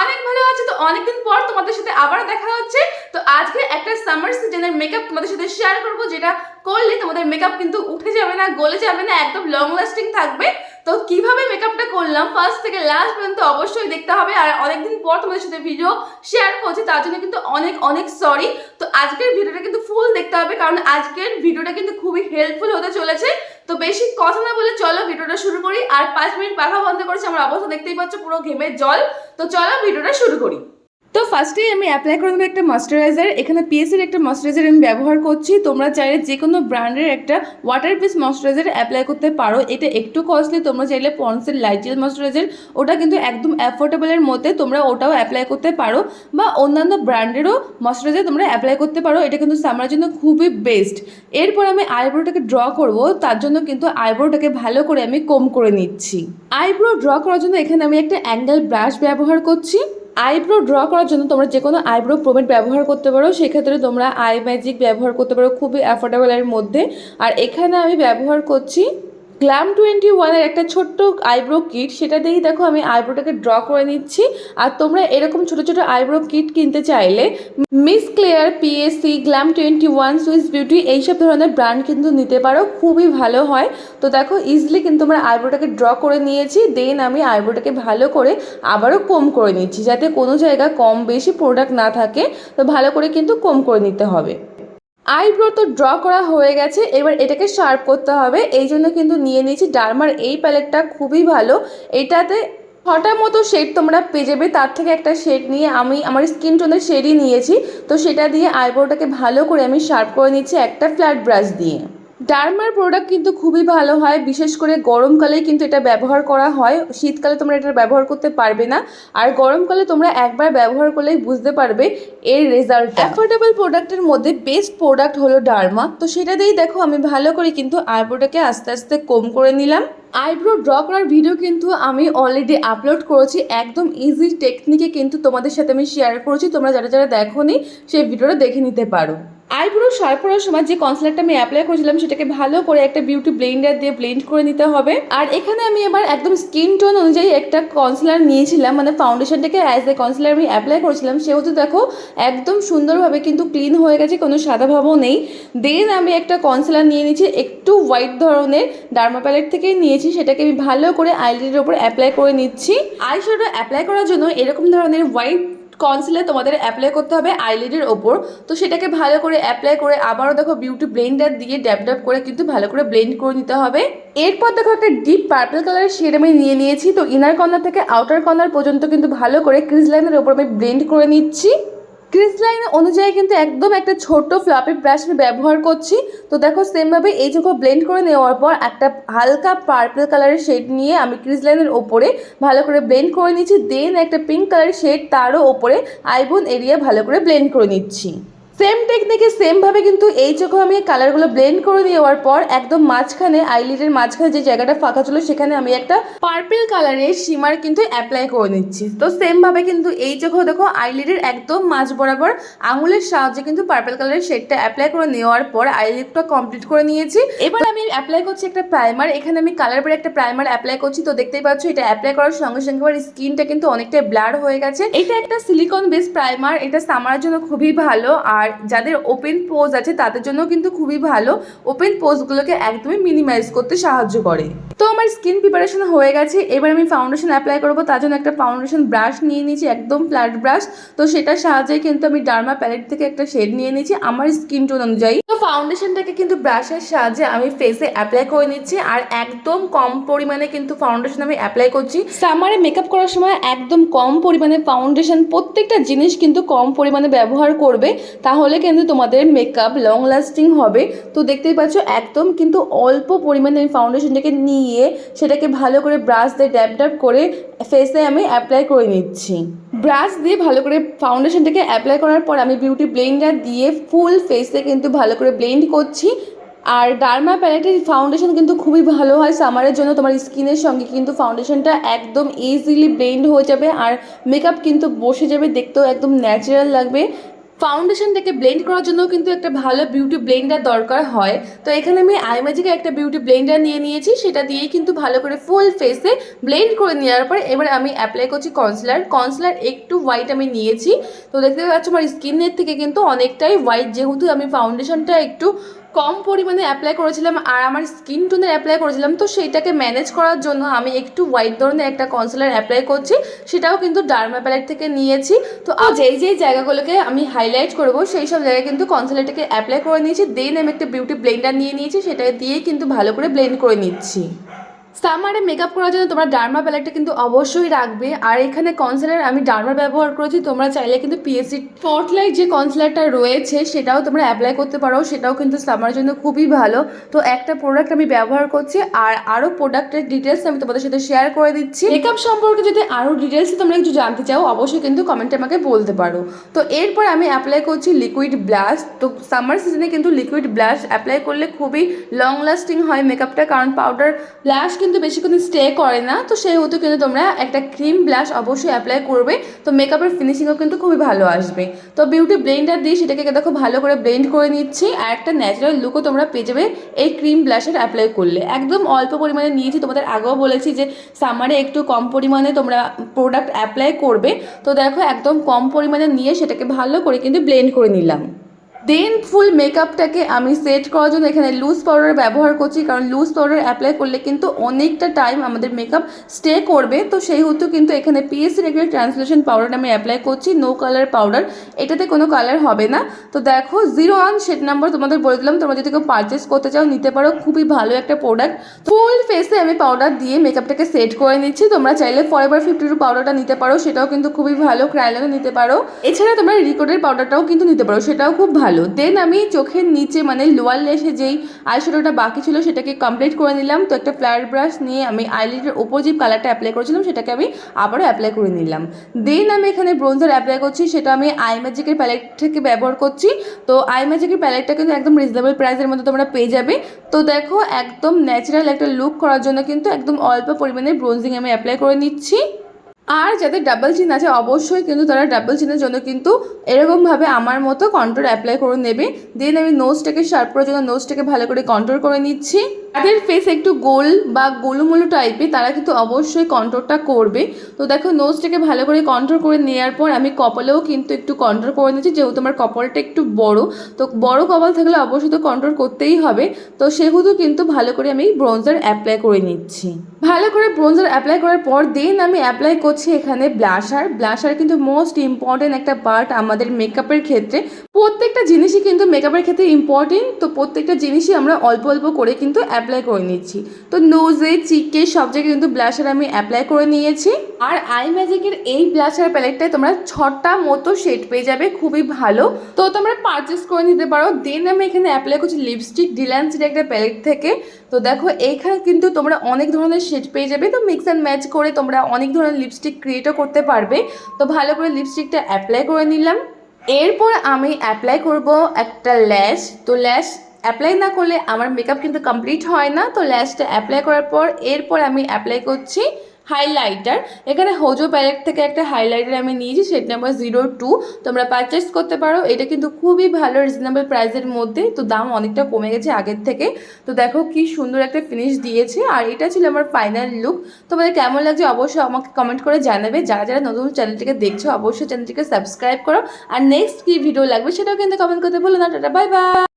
অনেক ভালো আছি, তো অনেকদিন পর তোমাদের সাথে আবার দেখা হচ্ছে। তো আজকে একটা সামার সিজনের মেকআপ তোমাদের সাথে শেয়ার করব, যেটা করলে তোমাদের মেকআপ কিন্তু উঠে যাবে না, গলে যাবে না, একদম লং লাস্টিং থাকবে। তো কীভাবে মেকআপটা করলাম ফার্স্ট থেকে লাস্ট পর্যন্ত অবশ্যই দেখতে হবে, আর অনেকদিন পর তোমাদের সাথে ভিডিও শেয়ার করছি, তার জন্য কিন্তু অনেক অনেক সরি তো আজকের ভিডিওটা কিন্তু ফুল দেখতে হবে, কারণ আজকের ভিডিওটা কিন্তু খুবই হেল্পফুল হতে চলেছে। তো বেশি কথা না বলে চলো ভিডিওটা শুরু করি। আর পাঁচ মিনিট পাখা বন্ধ করেছে, আমার অবস্থা দেখতেই পাচ্ছ, পুরো ঘেমে জল। তো চলো ভিডিওটা শুরু করি। তো ফার্স্টেই আমি অ্যাপ্লাই করে নেব একটা ময়শ্চারাইজার এখানে পিএসের একটা ময়শ্চারাইজার আমি ব্যবহার করছি। তোমরা চাইলে যে কোনো ব্র্যান্ডের একটা ওয়াটার বেস ময়শ্চারাইজার অ্যাপ্লাই করতে পারো। এটা একটু কস্টলি তোমরা চাইলে পন্সের লাইট জেল ময়শ্চারাইজার ওটা কিন্তু একদম অ্যাফোর্ডেবলের মধ্যে তোমরা ওটাও অ্যাপ্লাই করতে পারো। বা অন্যান্য ব্র্যান্ডেরও ময়শ্চারাইজার তোমরা অ্যাপ্লাই করতে পারো। এটা কিন্তু সামার জন্য খুবই বেস্ট এরপর আমি আইব্রোটাকে ড্র করব। তার জন্য কিন্তু আইব্রোটাকে ভালো করে আমি কম করে নিচ্ছি। আইব্রো ড্র করার জন্য এখানে আমি একটা অ্যাঙ্গেল ব্রাশ ব্যবহার করছি। আইব্রো ড্র করার জন্য তোমরা যে কোনো আইব্রো প্রোমেট ব্যবহার করতে পারো। সেক্ষেত্রে তোমরা আই ম্যাজিক ব্যবহার করতে পারো খুবই অ্যাফোর্ডেবলের মধ্যে। আর এখানে আমি ব্যবহার করছি গ্ল্যাম টোয়েন্টি ওয়ানের একটা ছোট্ট আইব্রো কিট, সেটা দিয়েই দেখো আমি আইব্রোটাকে ড্র করে নিচ্ছি। আর তোমরা এরকম ছোট ছোট আইব্রো কিট কিনতে চাইলে Miss Claire, PSC, glam twenty one, Swiss beauty এইসব ধরনের ব্র্যান্ড কিন্তু নিতে পারো, খুবই ভালো হয়। তো দেখো ইজিলি কিন্তু আমরা আইব্রোটাকে ড্র করে নিয়েছি দেন আমি আইব্রোটাকে ভালো করে আবারও কম করে নিচ্ছি, যাতে কোনো জায়গায় কম বেশি প্রোডাক্ট না থাকে। তো ভালো করে কিন্তু কম করে নিতে হবে। আইব্রো তো ড্র করা হয়ে গেছে, এবার এটাকে শার্প করতে হবে। এই জন্য কিন্তু নিয়ে নিয়েছি ডার্মার। এই প্যালেটটা খুবই ভালো। এটাতে ছটা মতো শেড তোমরা পেয়ে যাবে। তার থেকে একটা শেড নিয়ে আমি আমার স্কিন টোনের শেডই নিয়েছি। তো সেটা দিয়ে আইব্রোটাকে ভালো করে আমি শার্প করে নিচ্ছি একটা ফ্ল্যাট ব্রাশ দিয়ে। ডার্মার প্রোডাক্ট কিন্তু খুবই ভালো হয়, বিশেষ করে গরমকালে কিন্তু এটা ব্যবহার করা হয়। শীতকালে তোমরা এটা ব্যবহার করতে পারবে না। আর গরমকালে তোমরা একবার ব্যবহার করলেই বুঝতে পারবে এর রেজাল্ট অ্যাফোর্ডেবল প্রোডাক্টের মধ্যে বেস্ট প্রোডাক্ট হলো ডার্মা। তো সেটা দিয়েই দেখো, আমি ভালো করে কিন্তু আইব্রোটাকে আস্তে আস্তে কম করে নিলাম। আইব্রো ড্র করার ভিডিও কিন্তু আমি অলরেডি আপলোড করেছি। একদম ইজি টেকনিকে কিন্তু তোমাদের সাথে আমি শেয়ার করেছি। তোমরা যারা যারা দেখোনি, সেই ভিডিওটা দেখে নিতে পারো। আইব্রো শার্প করার সময় যে কনসিলারটা আমি অ্যাপ্লাই করেছিলাম, সেটাকে ভালো করে একটা বিউটি ব্লেন্ডার দিয়ে ব্লেন্ড করে নিতে হবে। আর এখানে আমি এবার একদম স্কিন টোন অনুযায়ী একটা কনসিলার নিয়েছিলাম মানে ফাউন্ডেশনটাকে অ্যাজ এ কনসিলার আমি অ্যাপ্লাই করেছিলাম। সেহেতু দেখো, একদম সুন্দরভাবে কিন্তু ক্লিন হয়ে গেছে, কোনো সাদা ভাবও নেই। দেন আমি একটা কনসিলার নিয়ে নিয়েছি, একটু হোয়াইট ধরনের ডার্মা প্যালেট থেকেই নিয়েছি। সেটাকে আমি ভালো করে আইলিডের ওপর অ্যাপ্লাই করে নিচ্ছি। আই অ্যাপ্লাই করার জন্য এরকম ধরনের হোয়াইট কনসিলার তোমাদের অ্যাপ্লাই করতে হবে আইলিডের ওপর। তো সেটাকে ভালো করে অ্যাপ্লাই করে আবারও দেখো বিউটি ব্লেন্ডার দিয়ে ড্যাপ ড্যাপ করে কিন্তু ভালো করে ব্লেন্ড করে নিতে হবে। এরপর দেখো একটা ডিপ পার্পল কালারের শেড আমি নিয়ে নিয়েছি। তো ইনার কর্নার থেকে আউটার কর্নার পর্যন্ত কিন্তু ভালো করে ক্রিজ লাইনের ওপর আমি ব্লেন্ড করে নিচ্ছি। ক্রিজ লাইন অনুযায়ী কিন্তু একদম একটা ছোট ফ্লাপি ব্রাশ আমি ব্যবহার করছি। তো দেখো সেমভাবে এই যখন ব্লেন্ড করে নেওয়ার পর একটা হালকা পার্পল কালারের শেড নিয়ে আমি ক্রিজ লাইনের ওপরে ভালো করে ব্লেন্ড করে নিচ্ছি। দেন একটা পিঙ্ক কালারের শেড তারও ওপরে আইবোন এরিয়া ভালো করে ব্লেন্ড করে নিচ্ছি। সেম টেকনিকে সেমভাবে কিন্তু এই চোখে আমি কালারগুলো ব্লেন্ড করে দেওয়ার পর একদম মাঝখানে আইলিডের মাঝখানে যে জায়গাটা ফাঁকা ছিল, সেখানে আমি একটা পার্পল কালারের সীমার কিন্তু অ্যাপ্লাই করে নিচ্ছি। তো সেমভাবে কিন্তু এই চোখেও দেখো আইলিডের একদম মাঝ বরাবর আঙুলের সাহায্যে কিন্তু পার্পল কালারের শেডটা অ্যাপ্লাই করে নেওয়ার পর আইলিডটা কমপ্লিট করে নিয়েছি। এবার আমি অ্যাপ্লাই করছি একটা প্রাইমার এখানে আমি কালার পরে একটা প্রাইমার অ্যাপ্লাই করছি। তো দেখতেই পাচ্ছ, এটা অ্যাপ্লাই করার সঙ্গে সঙ্গে আমার স্কিনটা কিন্তু অনেকটাই ব্লার হয়ে গেছে। এটা একটা সিলিকন বেস প্রাইমার এটা সামারের জন্য খুবই ভালো। আর যাদের ওপেন পোজ আছে, তাদের জন্য কিন্তু খুবই ভালো। ওপেন পোজগুলোকে একদমই মিনিমাইজ করতে সাহায্য করে। তো আমার স্কিন প্রিপারেশন হয়ে গেছে। এবার আমি ফাউন্ডেশন অ্যাপ্লাই করব। তার জন্য একটা ফাউন্ডেশন ব্রাশ নিয়ে নিয়েছি, একদম ফ্ল্যাট ব্রাশ তো সেটার সাহায্যে কিন্তু আমি ডার্মা প্যালেট থেকে একটা শেড নিয়ে নিয়েছি আমার স্কিন টোন অনুযায়ী। তো ফাউন্ডেশনটাকে কিন্তু ব্রাশের সাহায্যে আমি ফেসে অ্যাপ্লাই করে নিচ্ছি। আর একদম কম পরিমাণে কিন্তু ফাউন্ডেশন আমি অ্যাপ্লাই করছি। সামারে মেকআপ করার সময় একদম কম পরিমাণে ফাউন্ডেশন প্রত্যেকটা জিনিস কিন্তু কম পরিমাণে ব্যবহার করবে। তাহলে কিন্তু তোমাদের মেকআপ লং লাস্টিং হবে। তো দেখতেই পাচ্ছ, একদম কিন্তু অল্প পরিমাণে আমি ফাউন্ডেশনটাকে নিয়ে সেটাকে ভালো করে ব্রাশ দিয়ে ড্যাপ ড্যাপ করে ফেসে আমি অ্যাপ্লাই করে নিচ্ছি। ব্রাশ দিয়ে ভালো করে ফাউন্ডেশনটাকে অ্যাপ্লাই করার পর আমি বিউটি ব্লেন্ডার দিয়ে ফুল ফেসে কিন্তু ভালো করে ব্লেন্ড করছি। আর ডার্মা প্যালেটের ফাউন্ডেশন কিন্তু খুবই ভালো হয়। সামারের জন্য তোমার স্কিনের সঙ্গে কিন্তু ফাউন্ডেশনটা একদম ইজিলি ব্লেন্ড হয়ে যাবে। আর মেকআপ কিন্তু বসে যাবে, দেখতেও একদম ন্যাচারাল লাগবে। ফাউন্ডেশনটাকে ব্লেন্ড করার জন্য কিন্তু একটা ভালো বিউটি ব্লেন্ডার দরকার হয়। তো এখানে আমি আইমাজিকে একটা বিউটি ব্লেন্ডার নিয়ে নিয়েছি, সেটা দিয়েই কিন্তু ভালো করে ফুল ফেসে ব্লেন্ড করে নেওয়ার পর এবার আমি অ্যাপ্লাই করছি কনসিলার কনসিলার একটু হোয়াইট আমি নিয়েছি। তো দেখতে পাচ্ছ আমার স্কিনের থেকে কিন্তু অনেকটাই হোয়াইট যেহেতু আমি ফাউন্ডেশনটা একটু কম পরিমাণে অ্যাপ্লাই করেছিলাম আর আমার স্কিন টোনের অ্যাপ্লাই করেছিলাম, তো সেইটাকে ম্যানেজ করার জন্য আমি একটু হোয়াইট ধরনের একটা কনসিলার অ্যাপ্লাই করছি, সেটাও কিন্তু ডার্মা প্যালেট থেকে নিয়েছি। তো যেই যেই জায়গাগুলোকে আমি হাইলাইট করব, সেই সব জায়গায় কিন্তু কনসিলারটাকে অ্যাপ্লাই করে নিয়েছি দেন আমি একটা বিউটি ব্লেন্ডার নিয়ে নিয়েছি সেটা দিয়েই কিন্তু ভালো করে ব্লেন্ড করে নিচ্ছি। সামারে মেকআপ করার জন্য তোমরা ডার্মা প্যালেটটা কিন্তু অবশ্যই রাখবে। আর এখানে কনসিলার আমি ডার্মা ব্যবহার করেছি, তোমরা চাইলে কিন্তু পিএসসি স্পটলাইট যে কনসিলারটা রয়েছে, সেটাও তোমরা অ্যাপ্লাই করতে পারো। সেটাও কিন্তু সামার জন্য খুবই ভালো। তো একটা প্রোডাক্ট আমি ব্যবহার করছি, আর আরও প্রোডাক্টের ডিটেলস আমি তোমাদের সাথে শেয়ার করে দিচ্ছি। মেকআপ সম্পর্কে যদি আরও ডিটেলস তোমরা কিছু জানতে চাও, অবশ্যই কিন্তু কমেন্টে আমাকে বলতে পারো। তো এরপর আমি অ্যাপ্লাই করছি লিকুইড ব্লাশ তো সামার সিজনে কিন্তু লিকুইড ব্লাশ অ্যাপ্লাই করলে খুবই লং লাস্টিং হয় মেকআপটা কারণ পাউডার ব্লাশ কিন্তু বেশিক্ষণ স্টে করে না। তো সেহেতু কিন্তু তোমরা একটা ক্রিম ব্লাশ অবশ্যই অ্যাপ্লাই করবে। তো মেকআপের ফিনিশিংও কিন্তু খুবই ভালো আসবে। তো বিউটি ব্লেন্ডার দিয়ে সেটাকে দেখো ভালো করে ব্লেন্ড করে নিচ্ছি। আর একটা ন্যাচারাল লুকও তোমরা পেয়ে যাবে এই ক্রিম ব্লাশের অ্যাপ্লাই করলে। একদম অল্প পরিমাণে নিয়েছি, তোমাদের আগেও বলেছি যে সামারে একটু কম পরিমাণে তোমরা প্রোডাক্ট অ্যাপ্লাই করবে। তো দেখো, একদম কম পরিমাণে নিয়ে সেটাকে ভালো করে কিন্তু ব্লেন্ড করে নিলাম। দেন ফুল মেকআপটাকে আমি সেট করার জন্য এখানে লুজ পাউডার ব্যবহার করছি, কারণ লুজ পাউডার অ্যাপ্লাই করলে কিন্তু অনেকটা টাইম আমাদের মেকআপ স্টে করবে। তো সেই হেতু কিন্তু এখানে পিএসসি রেগুলার ট্রান্সলেশন পাউডার আমি অ্যাপ্লাই করছি নো কালার পাউডার এটাতে কোনো কালার হবে না। তো দেখো জিরো ওয়ান শেড নাম্বার তোমাদের বলে দিলাম। তোমরা যদি কেউ পারচেস করতে চাও, নিতে পারো। খুবই ভালো একটা প্রোডাক্ট ফুল ফেসে আমি পাউডার দিয়ে মেকআপটাকে সেট করে নিচ্ছি। তোমরা চাইলে ফরএভার ফিফটি টু পাউডারটা নিতে পারো। সেটাও কিন্তু খুবই ভালো ক্রাইলনও নিতে পারো। এছাড়া তোমরা রিকোডের পাউডারটাও কিন্তু নিতে পারো। সেটাও খুব ভালো। দেন আমি চোখের নিচে মানে লোয়ার লেসে যেই আইশ্যাডোটা বাকি ছিল সেটাকে কমপ্লিট করে নিলাম। তো একটা ফ্লায়ার ব্রাশ নিয়ে আমি আইলিডের ওপর যে কালারটা অ্যাপ্লাই করেছিলাম সেটাকে আমি আবারও অ্যাপ্লাই করে নিলাম। দেন আমি এখানে ব্রোঞ্জার অ্যাপ্লাই করছি, সেটা আমি আই ম্যাজিকের প্যালেট থেকে ব্যবহার করছি। তো আই ম্যাজিকের প্যালেটটা কিন্তু একদম রিজনেবল প্রাইসের মধ্যে তোমরা পেয়ে যাবে। তো দেখো, একদম ন্যাচারাল একটা লুক করার জন্য কিন্তু একদম অল্প পরিমাণে ব্রোঞ্জিং আমি অ্যাপ্লাই করে নিচ্ছি। আর যাদের ডাবল চিন আছে, অবশ্যই কিন্তু তারা ডাবল চিনের জন্য কিন্তু এরকমভাবে আমার মতো কন্ট্রোল অ্যাপ্লাই করে নেবে। দেন আমি নোজটাকে শার্প করার জন্য নোজটাকে ভালো করে কন্ট্রোল করে নিচ্ছি। তাদের ফেস একটু গোল বা গোলুমুলু টাইপের তারা কিন্তু অবশ্যই কন্ট্রোলটা করবে। তো দেখো নোজটাকে ভালো করে কন্ট্রোল করে নেওয়ার পর আমি কপালেও কিন্তু একটু কন্ট্রোল করে নিচ্ছি যেহেতু আমার কপালটা একটু বড়। তো বড় কপাল থাকলে অবশ্যই তো কন্ট্রোল করতেই হবে। তো সেহেতু কিন্তু ভালো করে আমি ব্রোঞ্জার অ্যাপ্লাই করে নিচ্ছি। ভালো করে ব্রোঞ্জার অ্যাপ্লাই করার পর দেন আমি অ্যাপ্লাই করছি এখানে ব্লাশার ব্লাশার কিন্তু মোস্ট ইম্পর্টেন্ট একটা পার্ট আমাদের মেকআপের ক্ষেত্রে। প্রত্যেকটা জিনিসই কিন্তু মেকআপের ক্ষেত্রে ইম্পর্টেন্ট তো প্রত্যেকটা জিনিসই আমরা অল্প অল্প করে কিন্তু অ্যাপ্লাই করে নিচ্ছি। তো নোজে চিকে সব জায়গায় কিন্তু ব্লাশার আমি অ্যাপ্লাই করে নিয়েছি। আর আই ম্যাজিকের এই ব্লাশার প্যালেটটায় তোমরা ছটা মতো শেড পেয়ে যাবে, খুবই ভালো। তো তোমরা পারচেস করে নিতে পারো। দেন আমি এখানে অ্যাপ্লাই করছি লিপস্টিক ডিল্যান্সির একটা প্যালেট থেকে। তো দেখো এইখানে কিন্তু তোমরা অনেক ধরনের শেড পেয়ে যাবে। তো মিক্স অ্যান্ড ম্যাচ করে তোমরা অনেক ধরনের লিপস্টিক ক্রিয়েটও করতে পারবে। তো ভালো করে লিপস্টিকটা অ্যাপ্লাই করে নিলাম। এরপর আমি অ্যাপ্লাই করব একটা ল্যাশ তো ল্যাশ অ্যাপ্লাই না করলে আমার মেকআপ কিন্তু কমপ্লিট হয় না। তো ল্যাশটা অ্যাপ্লাই করার পর এরপর আমি অ্যাপ্লাই করছি হাইলাইটার এখানে হোজো প্যালেট থেকে একটা হাইলাইটার আমি নিয়েছি সেট নাম্বার জিরো টু তোমরা পারচেস করতে পারো। এটা কিন্তু খুবই ভালো রিজনেবল প্রাইসের মধ্যে। তো দাম অনেকটা কমে গেছে আগের থেকে। তো দেখো কি সুন্দর একটা ফিনিশ দিয়েছে। আর এটা ছিল আমার ফাইনাল লুক তোমাদের কেমন লাগছে অবশ্যই আমাকে কমেন্ট করে জানাবে। যারা যারা নতুন চ্যানেলটিকে দেখছ, অবশ্যই চ্যানেলটিকে সাবস্ক্রাইব করো। আর নেক্সট কি ভিডিও লাগবে সেটাও কিন্তু কমেন্ট করতে ভুলো না। Tata bye bye